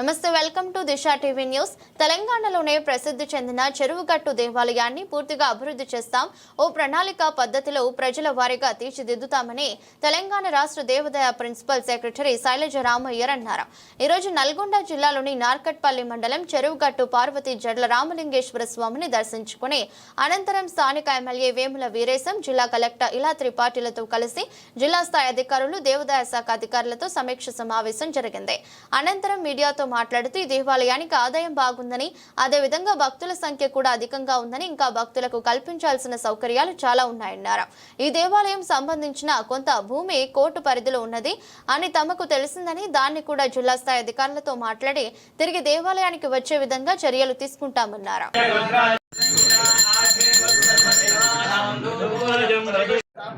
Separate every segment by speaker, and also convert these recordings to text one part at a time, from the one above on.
Speaker 1: నమస్తే welcome to Disha TV news. తెలంగాణలోనే ప్రసిద్ధి చెందిన చెరువుగట్టు దేవాలయాన్ని పూర్తిగా అభివృద్ధి చేస్తాం. ఓ ప్రణాళిక పద్ధతిలో ప్రజల వారీగా తీర్చిదిద్దుతామని తెలంగాణ రాష్ట్ర దేవాదాయ ప్రిన్సిపల్ సెక్రటరీ శైలజ రామయ్యర్ అన్నారు. ఈరోజు నల్గొండ జిల్లాలోని నార్కట్పల్లి మండలం చెరువుగట్టు పార్వతి జడ్ల రామలింగేశ్వర స్వామిని దర్శించుకుని అనంతరం స్థానిక ఎమ్మెల్యే వేముల వీరేశం జిల్లా కలెక్టర్ ఇలా త్రిపాఠిలతో కలిసి జిల్లా స్థాయి అధికారులు దేవాదాయ శాఖ అధికారులతో సమీక్ష సమావేశం జరిగింది. అనంతరం మీడియాతో మాట్లాడుతూ ఈ దేవాలయానికి ఆదాయం బాగుందని అదేవిధంగా భక్తుల సంఖ్య కూడా అధికంగా ఉందని ఇంకా భక్తులకు కల్పించాల్సిన సౌకర్యాలు చాలా ఉన్నాయన్నారు. ఈ దేవాలయం సంబంధించిన కొంత భూమి కోర్టు పరిధిలో ఉన్నది. అని తమకు తెలిసిందని దాన్ని కూడా జిల్లా స్థాయి అధికారులతో మాట్లాడి తిరిగి దేవాలయానికి వచ్చే విధంగా చర్యలు తీసుకుంటామన్నారు.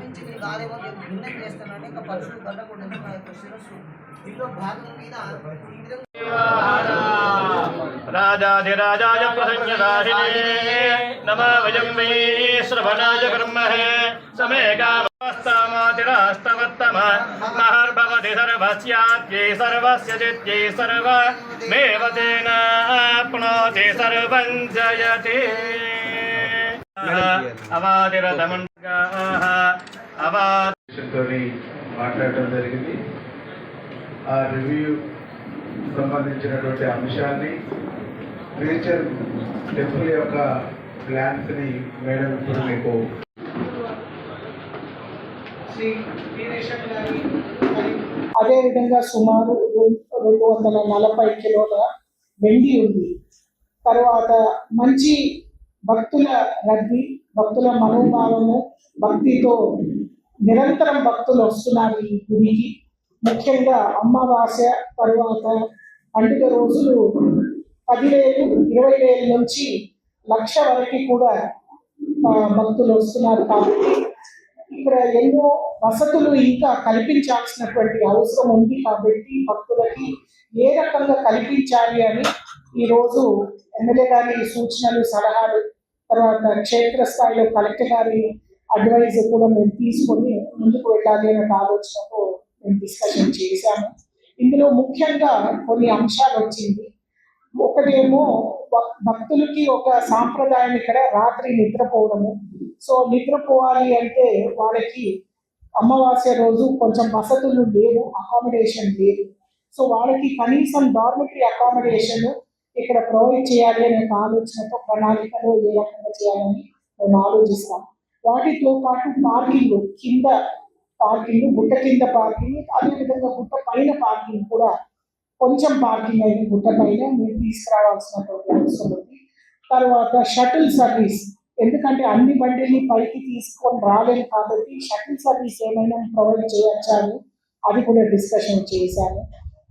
Speaker 2: స్థాపించి మీరు కాదేమో నేను భిన్నం చేస్తానని ఇంకా పరుషులు కట్టకూడదు నా యొక్క శిరస్సు దీనిలో భాగం మీద ఈ విధంగా
Speaker 3: राजाधिराजाय प्रसंयदाहिने नम वयं वै श्रवणाय कर्महे समे कामस्तामातिरास्तवत्तम महर्भवति सर्वस्यात्यै सर्वस्य चित्यै सर्वमेव तेनाप्नोति सर्वं जयति अवादिरतमण्डगाः अवा
Speaker 4: తోని మాట్లాడటం జరిగింది. ఆ రివ్యూ సంబంధించినటువంటి అంశాన్ని ఫ్యూచర్ టెంపుల్ యొక్క ప్లాన్స్ని మేడం ఇప్పుడు మీకు
Speaker 5: అదేవిధంగా సుమారు రెండు వందల నలభై కిలోల వెండి ఉంది. తర్వాత మంచి భక్తుల రద్దీ భక్తుల మనోభావము భక్తితో నిరంతరం భక్తులు వస్తున్నారు ఈ గుడికి. ముఖ్యంగా అమావాస్య తరువాత పండుగ రోజులు పదివేలు ఇరవై వేల నుంచి లక్ష వరకు కూడా భక్తులు వస్తున్నారు కాబట్టి ఇక్కడ ఎన్నో వసతులు ఇంకా కల్పించాల్సినటువంటి అవసరం ఉంది కాబట్టి భక్తులకి ఏ రకంగా కల్పించాలి అని ఈరోజు ఎమ్మెల్యే గారి సూచనలు సలహాలు తర్వాత క్షేత్రస్థాయిలో కలెక్టర్ గారి అడ్వైజ్ కూడా మేము తీసుకొని ముందుకు వెళ్ళాలి అనే ఆలోచనతో మేము డిస్కషన్ చేశాము ఇందులో ముఖ్యంగా కొన్ని అంశాలు వచ్చింది. ఒకటేమో భక్- భక్తులకి ఒక సాంప్రదాయం ఇక్కడ రాత్రి నిద్రపోవడము. సో నిద్రపోవాలి అంటే వాళ్ళకి అమావాస్య రోజు కొంచెం వసతులు లేవు అకామిడేషన్ లేదు. సో వాళ్ళకి కనీసం డార్మిటరీ అకామిడేషన్ ఇక్కడ ప్రొవైడ్ చేయాలి అనే ఆలోచనతో ప్రణాళికలో ఏ రకంగా చేయాలని మేము ఆలోచిస్తాం వాటితో పాటు పార్కింగ్ కింద పార్కింగ్ గుట్ట కింద పార్కింగ్ అదేవిధంగా గుట్ట పైన పార్కింగ్ కూడా కొంచెం పార్కింగ్ అయిన గుట్ట పైన మీరు తీసుకురావాల్సినటువంటి అవసరం ఉంది. తర్వాత షటిల్ సర్వీస్. ఎందుకంటే అన్ని బండిని పైకి తీసుకొని రాలేదు కాబట్టి షటిల్ సర్వీస్ ఏమైనా ప్రొవైడ్ చేయొచ్చా అని అది కూడా డిస్కషన్ చేశాను.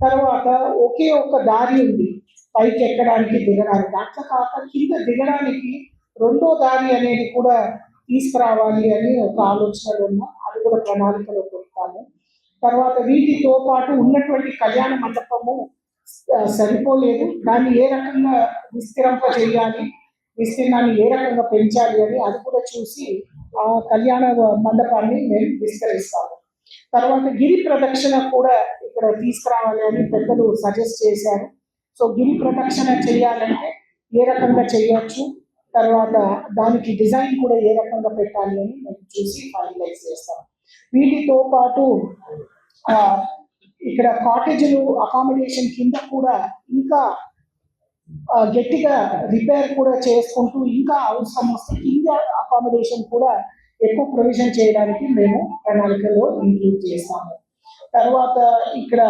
Speaker 5: తర్వాత ఒకే ఒక దారి ఉంది. పైకి ఎక్కడానికి దిగడానికి. అట్లా కాక కింద దిగడానికి రెండో దారి అనేది కూడా తీసుకురావాలి అని ఒక ఆలోచనలు ఉన్నా అది కూడా ప్రణాళికలో పెడతాము తర్వాత వీటితో పాటు ఉన్నటువంటి కళ్యాణ మండపము సరిపోలేదు. దాన్ని ఏ రకంగా విస్తరింప చేయాలి విస్తీర్ణాన్ని ఏ రకంగా పెంచాలి అని అది కూడా చూసి ఆ కళ్యాణ మండపాన్ని మేము విస్తరిస్తాము. తర్వాత గిరి ప్రదక్షిణ కూడా ఇక్కడ తీసుకురావాలి అని పెద్దలు సజెస్ట్ చేశారు. సో గిరి ప్రదక్షిణ చేయాలంటే ఏ రకంగా చేయొచ్చు? తర్వాత దానికి డిజైన్ కూడా ఏ రకంగా పెట్టాలి అని మేము చూసి ఫైనలైజ్ చేస్తాం వీటితో పాటు ఇక్కడ కాటేజీలు అకామిడేషన్ కింద కూడా ఇంకా గట్టిగా రిపేర్ కూడా చేసుకుంటూ ఇంకా అవసరం వస్తే కింద అకామిడేషన్ కూడా ఎక్కువ ప్రొవిజన్ చేయడానికి మేము ప్రణాళికలో ఇంక్లూడ్ చేస్తాము. తర్వాత ఇక్కడ